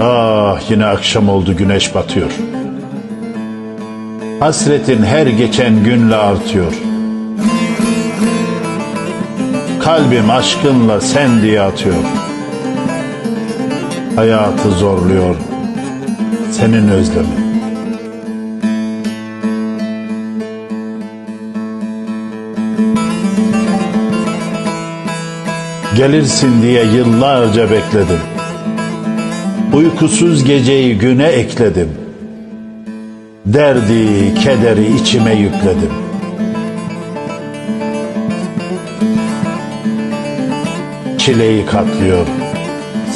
Ah yine akşam oldu güneş batıyor. Hasretin her geçen günle artıyor. Kalbim aşkınla sen diye atıyor. Hayatı zorluyor senin özlemin. Gelirsin diye yıllarca bekledim. Uykusuz geceyi güne ekledim. Derdi, kederi içime yükledim. Çileyi katlıyor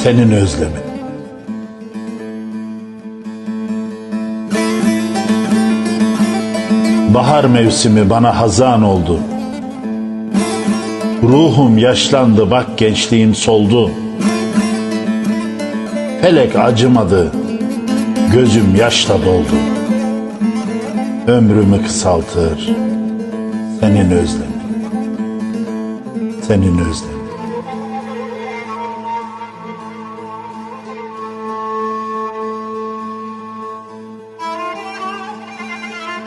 senin özlemin. Bahar mevsimi bana hazan oldu. Ruhum yaşlandı bak gençliğim soldu. Felek acımadı, gözüm yaşla doldu. Ömrümü kısaltır, senin özlemin. Senin özlemin.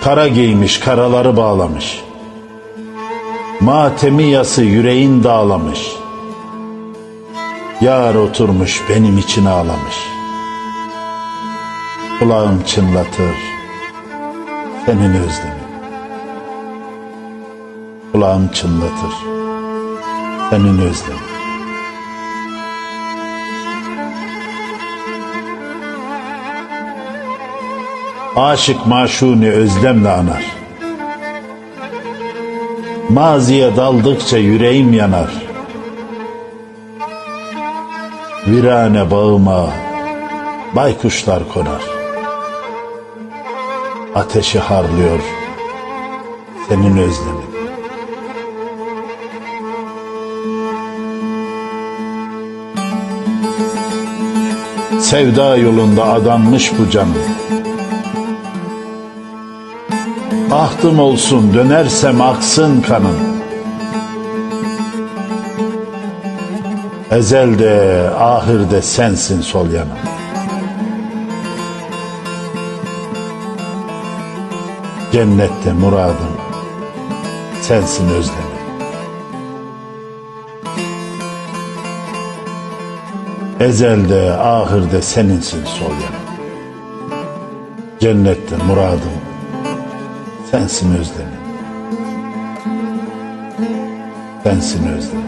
Kara giymiş, karaları bağlamış. Matemi yası yüreğin dağlamış. Yar oturmuş benim için ağlamış. Kulağım çınlatır senin özlemin. Kulağım çınlatır senin özlemin. Aşık maşuni özlemle anar. Maziye daldıkça yüreğim yanar. Virane bağıma baykuşlar konar. Ateşi harlıyor senin özlemin. Sevda yolunda adanmış bu canım. Ahtım olsun dönersem aksın kanım. Ezelde, ahirde sensin sol yanım. Cennette muradım, sensin özlemim. Ezelde, ahirde seninsin sol yanım. Cennette muradım, Sensin özlemim. Sensin özlemim.